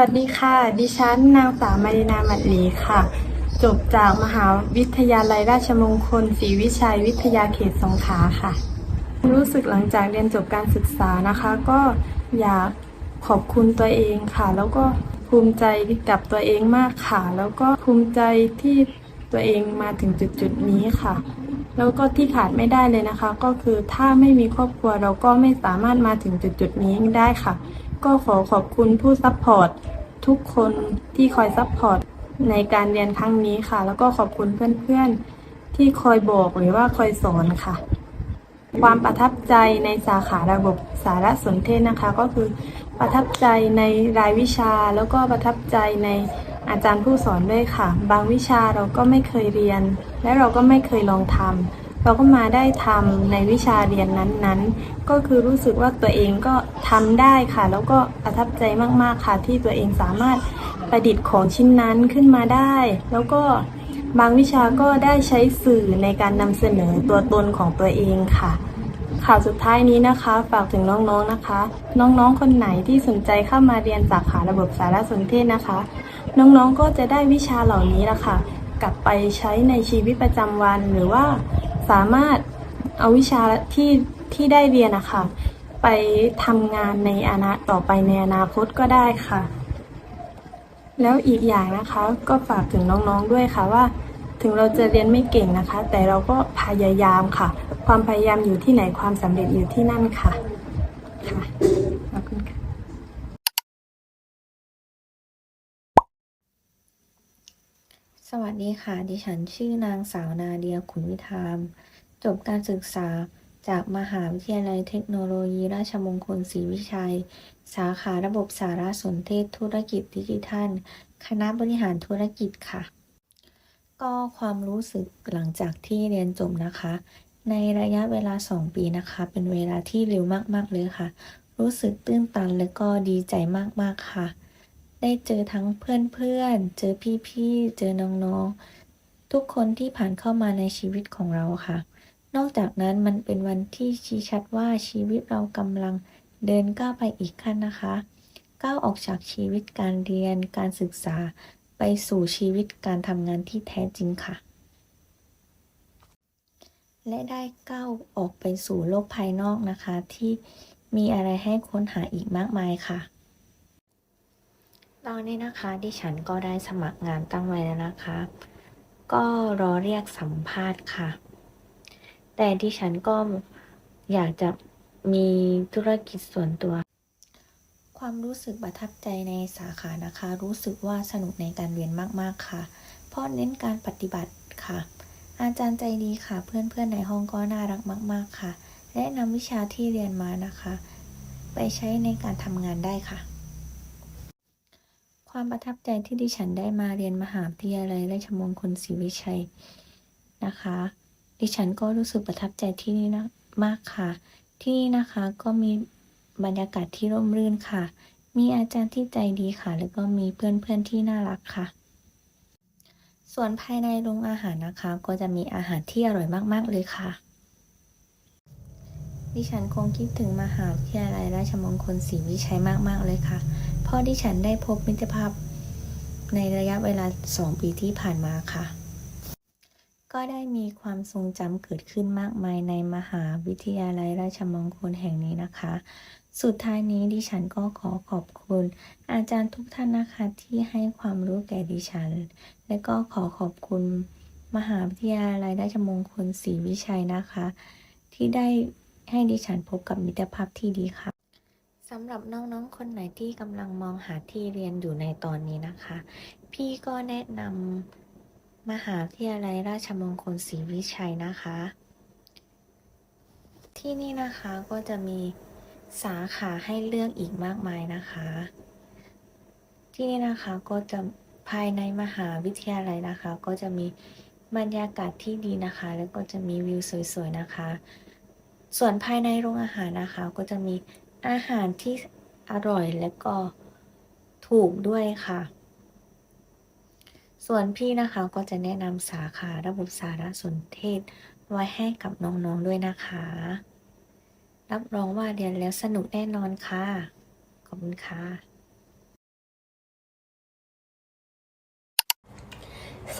วัสดีค่ะ ดิฉันนางสาวมารินาหมัดหลีค่ะ จบจากมหาวิทยาลัยราชมงคลศรีวิชัยวิทยาเขตสงขลาค่ะ รู้สึกหลังจากเรียนจบการศึกษานะคะ ก็อยากขอบคุณตัวเองค่ะ แล้วก็ภูมิใจกับตัวเองมากค่ะ แล้วก็ภูมิใจที่ตัวเองมาถึงจุดจุดนี้ค่ะ แล้วก็ที่ขาดไม่ได้เลยนะคะ ก็คือถ้าไม่มีครอบครัวเราก็ไม่สามารถมาถึงจุดจุดนี้ได้ค่ะ ก็ขอขอบคุณผู้ซัพพอร์ตทุกคนที่คอยซัพพอร์ตในการเรียนครั้งนี้ค่ะ แล้วก็ขอบคุณเพื่อนๆ ที่คอยบอกหรือว่าคอยสอนค่ะ ความประทับใจในสาขาระบบสารสนเทศนะคะ ก็คือประทับใจในรายวิชาแล้วก็ประทับใจในอาจารย์ผู้สอนด้วยค่ะ บางวิชาเราก็ไม่เคยเรียน และเราก็ไม่เคยลองทำ เราก็มาได้ทำในวิชาเรียนนั้นๆ ก็คือรู้สึกว่าตัวเองก็ทำได้ค่ะ แล้วก็ประทับใจมากๆค่ะ ที่ตัวเองสามารถประดิษฐ์ของชิ้นนั้นขึ้นมาได้ แล้วก็บางวิชาก็ได้ใช้สื่อในการนำเสนอตัวตนของตัวเองค่ะข่าวสุดท้ายนี้นะคะฝากถึงน้องๆนะคะ น้องๆ คนไหนที่สนใจเข้ามาเรียนสาขาระบบสารสนเทศนะคะ น้องๆก็จะได้วิชาเหล่านี้ละค่ะ กลับไปใช้ในชีวิตประจำวันหรือว่า สามารถเอาวิชาที่ที่ได้เรียนนะคะไปทำงานในอนาต่อไปในอนาคตก็ได้ค่ะ แล้วอีกอย่างนะคะก็ฝากถึงน้องๆด้วยค่ะว่า ถึงเราจะเรียนไม่เก่งนะคะ แต่เราก็พยายามค่ะ ความพยายามอยู่ที่ไหนความสำเร็จอยู่ที่นั่นค่ะค่ะขอบคุณค่ะ สวัสดีค่ะ ดิฉันชื่อนางสาวนาเดียขุนวิธาม จบการศึกษาจากมหาวิทยาลัยเทคโนโลยีราชมงคลศรีวิชัย สาขาระบบสารสนเทศธุรกิจดิจิทัล คณะบริหารธุรกิจค่ะ ก็ความรู้สึกหลังจากที่เรียนจบนะคะ ในระยะเวลา 2 ปีนะคะ เป็นเวลาที่เร็วมากๆเลยค่ะ รู้สึกตื้นตันและก็ดีใจมากๆค่ะ ได้เจอทั้งเพื่อนๆ เจอพี่ๆ เจอน้องๆ ทุกคนที่ผ่านเข้ามาในชีวิตของเราค่ะ นอกจากนั้นมันเป็นวันที่ชี้ชัดว่าชีวิตเรากำลังเดินก้าวไปอีกขั้นนะคะ ก้าวออกจากชีวิตการเรียน การศึกษา ไปสู่ชีวิตการทำงานที่แท้จริงค่ะ และได้ก้าวออกไปสู่โลกภายนอกนะคะ ที่มีอะไรให้ค้นหาอีกมากมายค่ะ ตอนนี้นะคะดิฉันก็ได้สมัครงานตั้งไว้แล้วนะคะ ก็รอเรียกสัมภาษณ์ค่ะ แต่ดิฉันก็อยากจะมีธุรกิจส่วนตัว ความรู้สึกประทับใจในสาขานะคะ รู้สึกว่าสนุกในการเรียนมากๆค่ะ เพราะเน้นการปฏิบัติค่ะ อาจารย์ใจดีค่ะ เพื่อนๆในห้องก็น่ารักมาก ๆค่ะ และนำวิชาที่เรียนมานะคะ ไปใช้ในการทำงานได้ค่ะ ความประทับใจที่ดิฉันได้มาเรียนมหาวิทยาลัยราชมงคลศรีวิชัยนะคะ ดิฉันก็รู้สึกประทับใจที่นี่นะมากค่ะ ที่นี่นะคะก็มีบรรยากาศที่ร่มรื่นค่ะ มีอาจารย์ที่ใจดีค่ะ แล้วก็มีเพื่อนๆที่น่ารักค่ะ ส่วนภายในโรงอาหารนะคะ ก็จะมีอาหารที่อร่อยมากๆเลยค่ะ ดิฉันคงคิดถึงมหาวิทยาลัยราชมงคลศรีวิชัยมากๆเลยค่ะ ราะดิฉันได้พบมิตรภาพในระยะเวลา 2 ปีที่ผ่านมาค่ะ ก็ได้มีความทรงจำเกิดขึ้นมากมายในมหาวิทยาลัยราชมงคลแห่งนี้นะคะ สุดท้ายนี้ดิฉันก็ขอขอบคุณ อาจารย์ทุกท่านนะคะที่ให้ความรู้แก่ดิฉัน และก็ขอขอบคุณมหาวิทยาลัยราชมงคลศรีวิชัยนะคะ ที่ได้ให้ดิฉันพบกับมิตรภาพที่ดีค่ะ สำหรับน้องๆ คนไหนที่กำลังมองหาที่เรียนอยู่ในตอนนี้นะคะ พี่ก็แนะนำมหาวิทยาลัยราชมงคลศรีวิชัยนะคะ ที่นี่นะคะก็จะมีสาขาให้เลือกอีกมากมายนะคะ ที่นี่นะคะก็จะภายในมหาวิทยาลัยนะคะ ก็จะมีบรรยากาศที่ดีนะคะ แล้วก็จะมีวิวสวยๆนะคะ ส่วนภายในโรงอาหารนะคะ ก็จะมีอาหารที่อร่อยและก็ถูกด้วยค่ะ ส่วนพี่นะคะก็จะแนะนำสาขาระบบสารสนเทศ ไว้ให้กับน้องๆด้วยนะคะ รับรองว่าเรียนแล้วสนุกแน่นอนค่ะ ขอบคุณค่ะ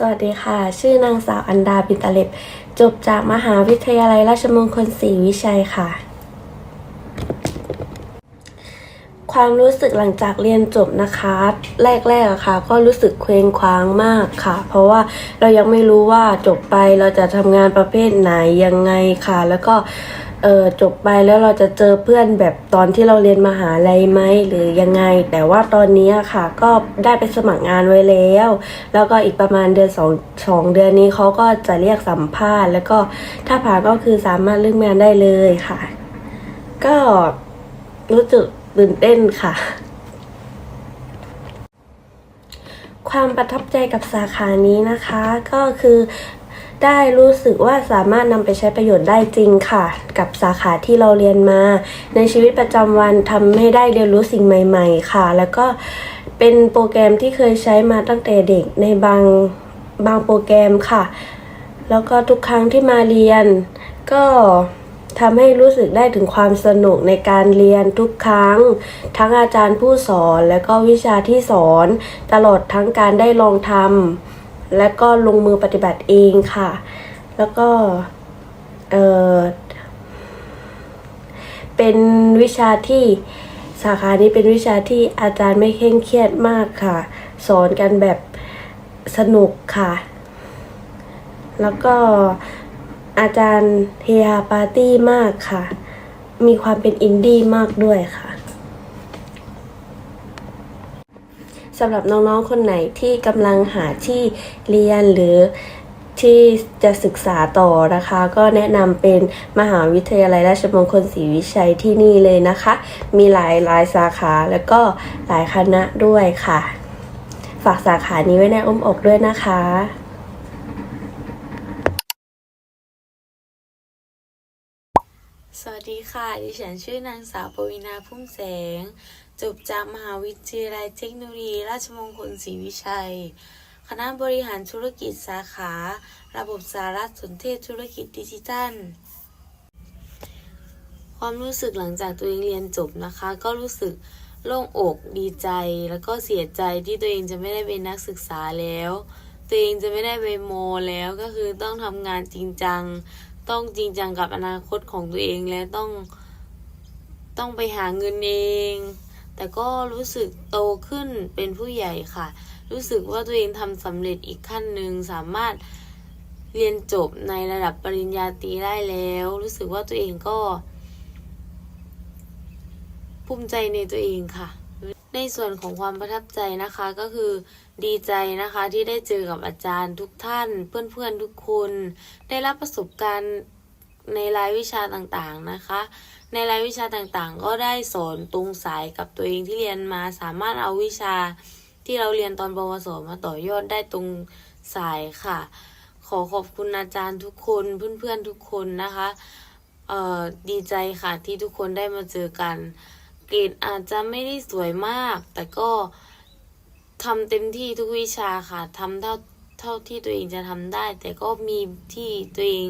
วัสดีค่ะ ชื่อนางสาวอันดาปินตาเล็บ จบจากมหาวิทยาลัยราชมงคลศรีวิชัยค่ะ ความรู้สึกหลังจากเรียนจบนะคะ แรกๆอะค่ะ ก็รู้สึกเคว้งคว้างมากค่ะ เพราะว่าเรายังไม่รู้ว่าจบไปเราจะทำงานประเภทไหนยังไงค่ะ แล้วก็ เออจบไปแล้วเราจะเจอเพื่อนแบบตอนที่เราเรียนมหาลัยไหมหรือยังไง แต่ว่าตอนนี้ค่ะ ก็ได้ไปสมัครงานไว้แล้ว แล้วก็อีกประมาณเดือนสองสองเดือนนี้เขาก็จะเรียกสัมภาษณ์ แล้วก็ถ้าผ่านก็คือสามารถเลือกงานได้เลยค่ะ ก็รู้สึกตื่นเต้นค่ะความประทับใจกับสาขานี้นะคะ ก็คือ ได้รู้สึกว่าสามารถนำไปใช้ประโยชน์ได้จริงค่ะ กับสาขาที่เราเรียนมา ในชีวิตประจำวันทำให้ได้เรียนรู้สิ่งใหม่ ๆ ค่ะ แล้วก็เป็นโปรแกรมที่เคยใช้มาตั้งแต่เด็กในบางบางโปรแกรมค่ะ แล้วก็ทุกครั้งที่มาเรียน ก็ทำให้รู้สึกได้ถึงความสนุกในการเรียนทุกครั้ง ทั้งอาจารย์ผู้สอนและก็วิชาที่สอน ตลอดทั้งการได้ลองทำ และก็ลงมือปฏิบัติเองค่ะ แล้วก็เออเป็นวิชาที่สาขานี้เป็นวิชาที่อาจารย์ไม่เคร่งเครียดมากค่ะ สอนกันแบบสนุกค่ะ แล้วก็อาจารย์เฮฮาปาร์ตี้มากค่ะ มีความเป็นอินดี้มากด้วยค่ะ สำหรับน้องๆคนไหนที่กำลังหาที่เรียนหรือที่จะศึกษาต่อนะคะ ก็แนะนำเป็นมหาวิทยาลัยราชมงคลศรีวิชัยที่นี่เลยนะคะ มีหลายหลายสาขาแล้วก็หลายคณะด้วยค่ะ ฝากสาขานี้ไว้ในอ้อมอกด้วยนะคะ สวัส ดีค่ะ ดิฉันชื่อนางสาวปวีนาพุ่มแสง จบจากมหาวิทยาลัยเทคโนโลยีราชมงคลศรีวิชัย คณะบริหารธุรกิจสาขา ระบบสารสนเทศธุรกิจดิจิทัล ความรู้สึกหลังจากตัวเองเรียนจบนะคะ ก็รู้สึกโล่งอกดีใจ แล้วก็เสียใจที่ตัวเองจะไม่ได้เป็นนักศึกษาแล้ว ตัวเองจะไม่ได้ไปโมแล้วก็คือต้องทำงานจริงจัง ต้องจริงจังกับอนาคตของตัวเองและต้องต้องไปหาเงินเอง แต่ก็รู้สึกโตขึ้นเป็นผู้ใหญ่ค่ะ รู้สึกว่าตัวเองทำสำเร็จอีกขั้นหนึ่งสามารถเรียนจบในระดับปริญญาตรีได้แล้ว รู้สึกว่าตัวเองก็ ภูมิใจในตัวเองค่ะ ในส่วนของความประทับใจนะคะก็คือ ดีใจนะคะที่ได้เจอกับอาจารย์ทุกท่าน เพื่อนๆทุกคน ได้รับประสบการณ์ในรายวิชาต่างๆนะคะ ในรายวิชาต่างๆ ก็ได้สอนตรงสายกับตัวเองที่เรียนมาสามารถเอาวิชาที่เราเรียนตอนปวสมาต่อยอดได้ตรงสายค่ะ ขอขอบคุณอาจารย์ทุกคนเพื่อนๆทุกคนนะคะเอ่อดีใจค่ะที่ทุกคนได้มาเจอกัน เกรดอาจจะไม่ได้สวยมาก แต่ก็ ทำเต็มที่ทุกวิชาค่ะทำเท่าเท่าที่ตัวเองจะทำได้ แต่ก็มีที่ตัวเอง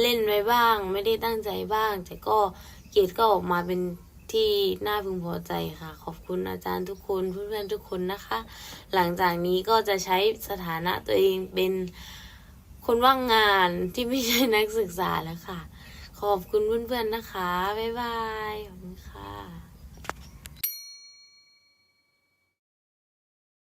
เล่นไว้บ้าง ไม่ได้ตั้งใจบ้าง แต่ก็เกรดก็ออกมาเป็นที่น่าพึงพอใจค่ะ ขอบคุณอาจารย์ทุกคนเพื่อนๆทุกคนนะคะ หลังจากนี้ก็จะใช้สถานะตัวเองเป็นคนว่างงานที่ไม่ใช่นักศึกษาแล้วค่ะ ขอบคุณเพื่อนๆนะคะ บ๊ายบาย ขอบคุณค่ะ